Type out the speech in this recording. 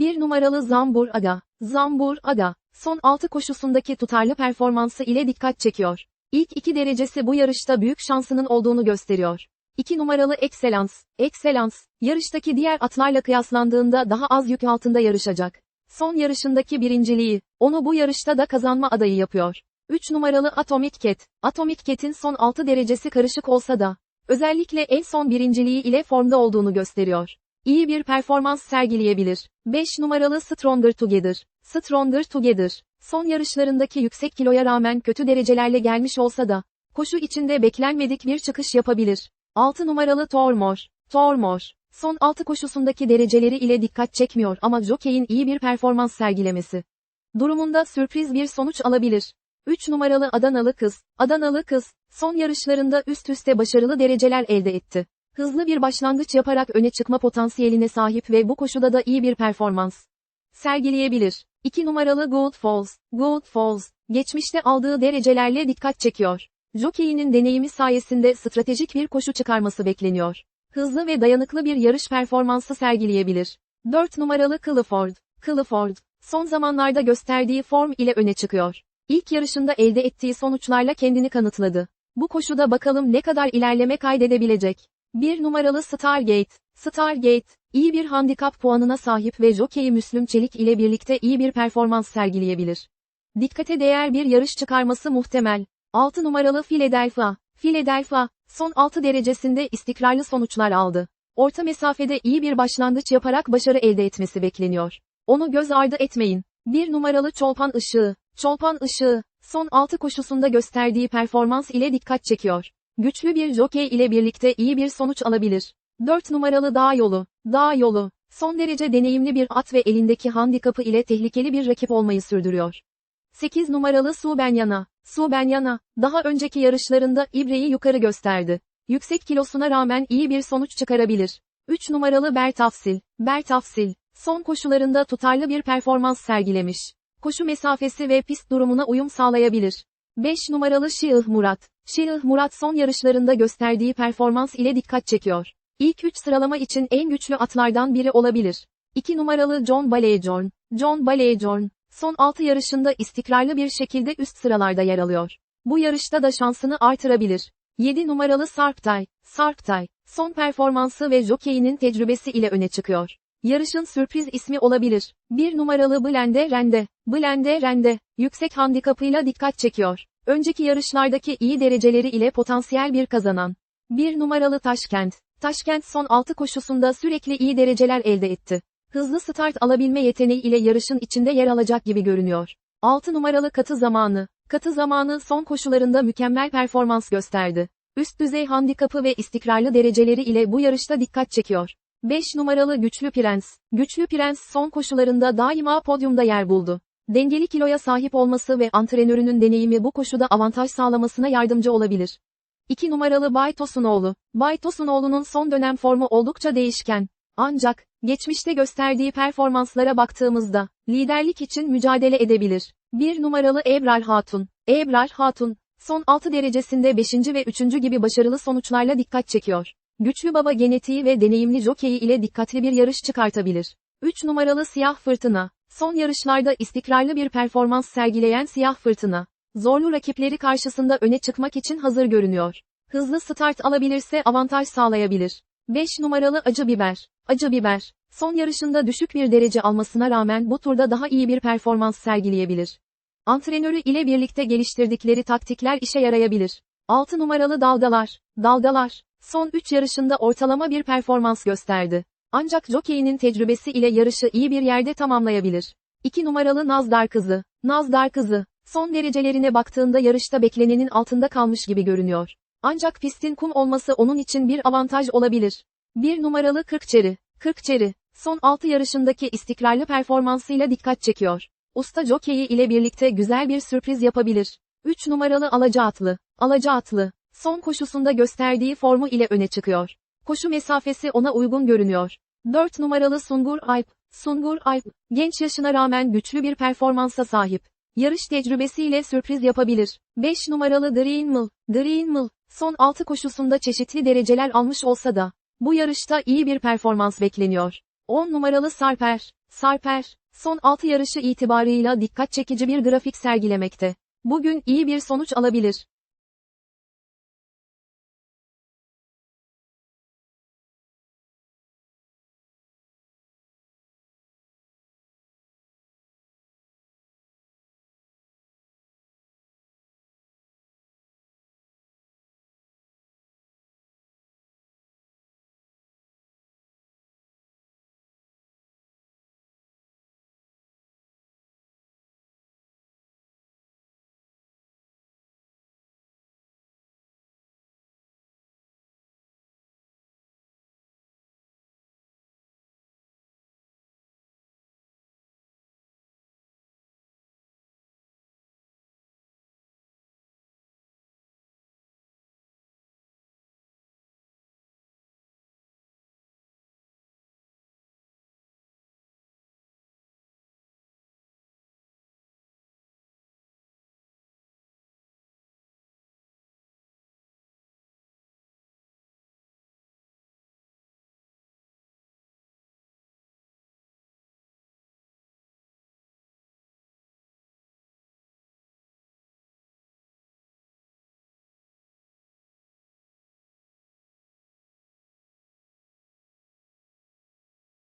1 numaralı Zambur Aga. Zambur Aga, son 6 koşusundaki tutarlı performansı ile dikkat çekiyor. İlk 2 derecesi bu yarışta büyük şansının olduğunu gösteriyor. 2 numaralı Excellence, Excellence, yarıştaki diğer atlarla kıyaslandığında daha az yük altında yarışacak. Son yarışındaki birinciliği, onu bu yarışta da kazanma adayı yapıyor. 3 numaralı Atomic Cat, Atomic Cat'in son 6 derecesi karışık olsa da, özellikle en son birinciliği ile formda olduğunu gösteriyor. İyi bir performans sergileyebilir. 5 numaralı Stronger Together, Stronger Together, son yarışlarındaki yüksek kiloya rağmen kötü derecelerle gelmiş olsa da, koşu içinde beklenmedik bir çıkış yapabilir. 6 numaralı Tormor, Tormor, son 6 koşusundaki dereceleri ile dikkat çekmiyor ama Jockey'in iyi bir performans sergilemesi. Durumunda sürpriz bir sonuç alabilir. 3 numaralı Adanalı kız, Adanalı kız, son yarışlarında üst üste başarılı dereceler elde etti. Hızlı bir başlangıç yaparak öne çıkma potansiyeline sahip ve bu koşuda da iyi bir performans sergileyebilir. 2 numaralı Gold Falls, Gold Falls, geçmişte aldığı derecelerle dikkat çekiyor. Jockey'inin deneyimi sayesinde stratejik bir koşu çıkarması bekleniyor. Hızlı ve dayanıklı bir yarış performansı sergileyebilir. 4 numaralı Clifford, Clifford, son zamanlarda gösterdiği form ile öne çıkıyor. İlk yarışında elde ettiği sonuçlarla kendini kanıtladı. Bu koşuda bakalım ne kadar ilerleme kaydedebilecek. 1 numaralı Stargate, Stargate, iyi bir handikap puanına sahip ve jockey Müslüm Çelik ile birlikte iyi bir performans sergileyebilir. Dikkate değer bir yarış çıkarması muhtemel. 6 numaralı Philadelphia, Philadelphia, son 6 derecesinde istikrarlı sonuçlar aldı. Orta mesafede iyi bir başlangıç yaparak başarı elde etmesi bekleniyor. Onu göz ardı etmeyin. 1 numaralı Çolpan Işığı, Çolpan Işığı, son 6 koşusunda gösterdiği performans ile dikkat çekiyor. Güçlü bir jockey ile birlikte iyi bir sonuç alabilir. 4 numaralı Dağ Yolu, Dağ Yolu, son derece deneyimli bir at ve elindeki handikapı ile tehlikeli bir rakip olmayı sürdürüyor. 8 numaralı Su Benyana, Su Benyana, daha önceki yarışlarında ibreyi yukarı gösterdi. Yüksek kilosuna rağmen iyi bir sonuç çıkarabilir. 3 numaralı Bertafsil, Bertafsil, son koşularında tutarlı bir performans sergilemiş. Koşu mesafesi ve pist durumuna uyum sağlayabilir. 5 numaralı Şiih Murat, Şiih Murat son yarışlarında gösterdiği performans ile dikkat çekiyor. İlk 3 sıralama için en güçlü atlardan biri olabilir. 2 numaralı John Balejorn, John Balejorn, son 6 yarışında istikrarlı bir şekilde üst sıralarda yer alıyor. Bu yarışta da şansını artırabilir. 7 numaralı Sarptay, Sarptay, son performansı ve jokeyinin tecrübesi ile öne çıkıyor. Yarışın sürpriz ismi olabilir. 1 numaralı Blende Rende, Blende Rende, yüksek handikapıyla dikkat çekiyor. Önceki yarışlardaki iyi dereceleri ile potansiyel bir kazanan. 1 numaralı Taşkent, Taşkent son 6 koşusunda sürekli iyi dereceler elde etti. Hızlı start alabilme yeteneği ile yarışın içinde yer alacak gibi görünüyor. 6 numaralı katı zamanı. Katı zamanı son koşularında mükemmel performans gösterdi. Üst düzey handikapı ve istikrarlı dereceleri ile bu yarışta dikkat çekiyor. 5 numaralı Güçlü Prens. Güçlü Prens son koşularında daima podyumda yer buldu. Dengeli kiloya sahip olması ve antrenörünün deneyimi bu koşuda avantaj sağlamasına yardımcı olabilir. 2 numaralı Bay Tosunoğlu. Bay Tosunoğlu'nun son dönem formu oldukça değişken. Ancak, geçmişte gösterdiği performanslara baktığımızda, liderlik için mücadele edebilir. 1 numaralı Ebrar Hatun. Ebrar Hatun, son 6 derecesinde 5. ve 3. gibi başarılı sonuçlarla dikkat çekiyor. Güçlü baba genetiği ve deneyimli jokeyi ile dikkatli bir yarış çıkartabilir. 3 numaralı Siyah Fırtına. Son yarışlarda istikrarlı bir performans sergileyen Siyah Fırtına. Zorlu rakipleri karşısında öne çıkmak için hazır görünüyor. Hızlı start alabilirse avantaj sağlayabilir. 5 numaralı Acı Biber. Acı Biber. Son yarışında düşük bir derece almasına rağmen bu turda daha iyi bir performans sergileyebilir. Antrenörü ile birlikte geliştirdikleri taktikler işe yarayabilir. 6 numaralı Dalgalar. Dalgalar. Son 3 yarışında ortalama bir performans gösterdi. Ancak jokeyinin tecrübesi ile yarışı iyi bir yerde tamamlayabilir. 2 numaralı Nazdar kızı. Nazdar kızı. Son derecelerine baktığında yarışta beklenenin altında kalmış gibi görünüyor. Ancak pistin kum olması onun için bir avantaj olabilir. 1 numaralı Kırkçeri. Kırkçeri. Son 6 yarışındaki istikrarlı performansıyla dikkat çekiyor. Usta jokeyi ile birlikte güzel bir sürpriz yapabilir. 3 numaralı Alaca Atlı. Alaca Atlı. Son koşusunda gösterdiği formu ile öne çıkıyor. Koşu mesafesi ona uygun görünüyor. 4 numaralı Sungur Alp. Sungur Alp, genç yaşına rağmen güçlü bir performansa sahip. Yarış tecrübesiyle sürpriz yapabilir. 5 numaralı. Green Mill, son 6 koşusunda çeşitli dereceler almış olsa da, bu yarışta iyi bir performans bekleniyor. 10 numaralı Sarper. Sarper, son 6 yarışı itibarıyla dikkat çekici bir grafik sergilemekte. Bugün iyi bir sonuç alabilir.